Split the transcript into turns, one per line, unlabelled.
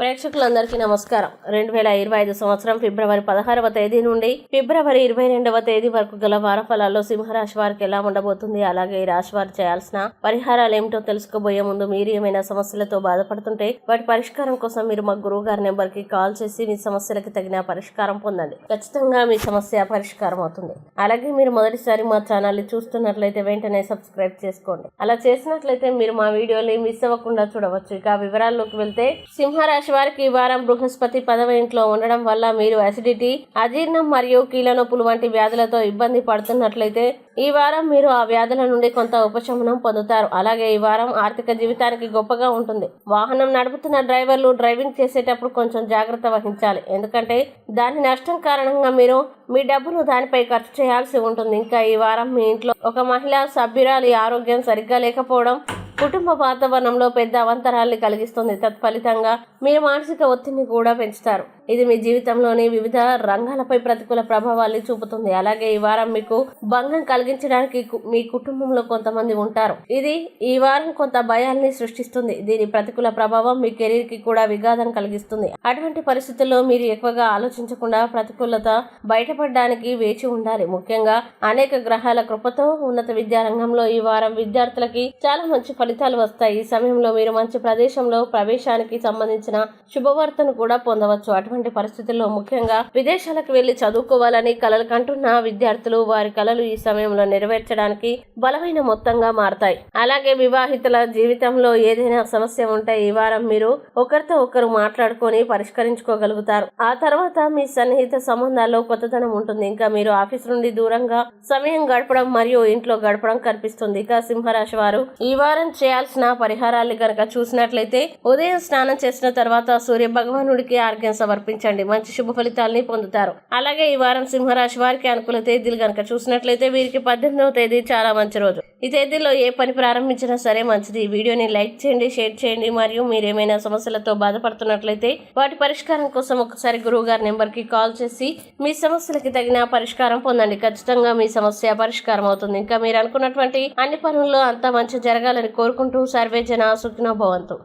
ప్రేక్షకులందరికీ నమస్కారం. రెండు వేల ఇరవై ఐదు సంవత్సరం ఫిబ్రవరి పదహారవ తేదీ నుండి ఫిబ్రవరి ఇరవై రెండవ తేదీ వరకు గల వార ఫలాల్లో సింహరాశి వారికి ఎలా ఉండబోతుంది అలాగే ఈ రాశి వారు చేయాల్సిన పరిహారాలు ఏమిటో తెలుసుకోబోయే ముందు మీరు ఏమైనా సమస్యలతో బాధపడుతుంటే వాటి పరిష్కారం కోసం మీరు మా గురువు గారి నెంబర్కి కాల్ చేసి మీ సమస్యలకు తగిన పరిష్కారం పొందండి. ఖచ్చితంగా మీ సమస్య పరిష్కారం అవుతుంది. అలాగే మీరు మొదటిసారి మా ఛానల్ని చూస్తున్నట్లయితే వెంటనే సబ్స్క్రైబ్ చేసుకోండి. అలా చేసినట్లయితే మీరు మా వీడియోని మిస్ అవ్వకుండా చూడవచ్చు. ఇక వివరాల్లోకి వెళ్తే సింహరాశి వారికి ఈ వారం బృహస్పతి పదవ ఇంట్లో ఉండడం వల్ల మీరు అసిడిటీ అజీర్ణం మరియు కీళ్ళనొప్పులు వంటి వ్యాధులతో ఇబ్బంది పడుతున్నట్లయితే ఈ వారం మీరు ఆ వ్యాధుల నుండి కొంత ఉపశమనం పొందుతారు. అలాగే ఈ వారం ఆర్థిక జీవితానికి గొప్పగా ఉంటుంది. వాహనం నడుపుతున్న డ్రైవర్లు డ్రైవింగ్ చేసేటప్పుడు కొంచెం జాగ్రత్త వహించాలి. ఎందుకంటే దాని నష్టం కారణంగా మీరు మీ డబ్బును దానిపై ఖర్చు చేయాల్సి ఉంటుంది. ఇంకా ఈ వారం మీ ఇంట్లో ఒక మహిళా సభ్యురాలి ఆరోగ్యం సరిగ్గా లేకపోవడం కుటుంబ వాతావరణంలో పెద్ద అవంతరాల్ని కలిగిస్తుంది. తత్ఫలితంగా మీ మానసిక ఒత్తిడిని కూడా పెంచుతారు. ఇది మీ జీవితంలోని వివిధ రంగాలపై ప్రతికూల ప్రభావాన్ని చూపుతుంది. అలాగే ఈ వారం మీకు భంగం కలిగించడానికి కు- మీ కుటుంబంలో కొంతమంది ఉంటారు. ఇది ఈ వారం కొంత భయాల్ని సృష్టిస్తుంది. దీని ప్రతికూల ప్రభావం మీ కెరీర్కి కూడా విఘాతం కలిగిస్తుంది. అటువంటి పరిస్థితుల్లో మీరు ఎక్కువగా ఆలోచించకుండా ప్రతికూలత బయటపడడానికి వేచి ఉండాలి. ముఖ్యంగా అనేక గ్రహాల కృపతో ఉన్నత విద్యారంగంలో ఈ వారం విద్యార్థులకి చాలా మంచి ఫలితాలు వస్తాయి. ఈ సమయంలో మీరు మంచి ప్రదేశంలో ప్రవేశానికి సంబంధించిన శుభవార్తను కూడా పొందవచ్చు. అటువంటి పరిస్థితుల్లో ముఖ్యంగా విదేశాలకు వెళ్ళి చదువుకోవాలని కలలు కంటున్న విద్యార్థులు వారి కలలు ఈ సమయంలో నెరవేర్చడానికి బలమైన మొత్తంగా మారతాయి. అలాగే వివాహితుల జీవితంలో ఏదైనా సమస్య ఉంటే ఈ వారం మీరు ఒకరితో ఒకరు మాట్లాడుకొని పరిష్కరించుకోగలుగుతారు. ఆ తర్వాత మీ సన్నిహిత సంబంధాల్లో కొత్తదనం ఉంటుంది. ఇంకా మీరు ఆఫీస్ నుండి దూరంగా సమయం గడపడం మరియు ఇంట్లో గడపడం కనిపిస్తుంది. ఇక సింహరాశి వారు ఈ వారం చేయాల్సిన పరిహారాలు గనక చూసినట్లయితే ఉదయం స్నానం చేసిన తర్వాత సూర్య భగవానుడికి ఆర్ఘ్యం సమర్పించండి. మంచి శుభ ఫలితాలని పొందుతారు. అలాగే ఈ వారం సింహరాశి వారికి అనుకూల తేదీలు కనుక చూసినట్లయితే వీరికి పద్దెనిమిదవ తేదీ చాలా మంచి రోజు. ఈ తేదీలో ఏ పని ప్రారంభించినా సరే మంచిది. ఈ వీడియోని లైక్ చేయండి షేర్ చేయండి. మరియు మీరేమైనా సమస్యలతో బాధపడుతున్నట్లయితే వాటి పరిష్కారం కోసం ఒకసారి గురువు గారి నెంబర్కి కాల్ చేసి మీ సమస్యలకి తగిన పరిష్కారం పొందండి. ఖచ్చితంగా మీ సమస్య పరిష్కారం అవుతుంది. ఇంకా మీరు అనుకున్నటువంటి అన్ని పనుల్లో అంతా మంచి జరగాలని కోరుకుంటూ సర్వే జన సుఖినో భవంతు.